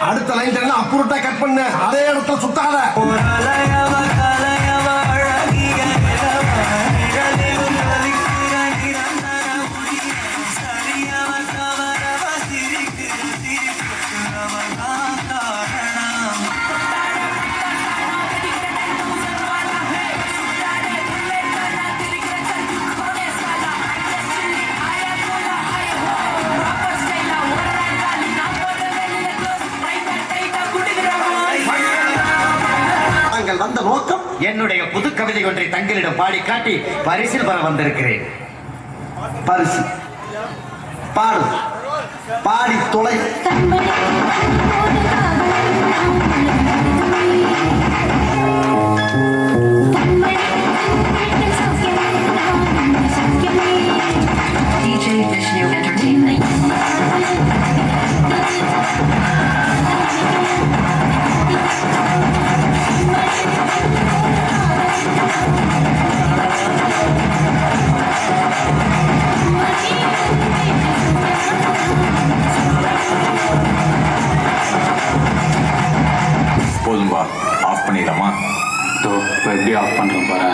அடுத்த லைன் தெரியல அப்புறட்டா கட் பண்ண. அதே இடத்துல சுத்தாத. நீங்கள் வந்த நோக்கம் என்னுடைய புது கவிதை ஒன்றை தங்களிடம் பாடி காட்டி பரிசில் பெற வந்திருக்கிறேன். பரிசு. பாடு. பாடி தொலை. ஆஃப் பண்ணிடலாமா? இதோ இப்போ எப்படி ஆஃப் பண்ணுறோம் பாரு.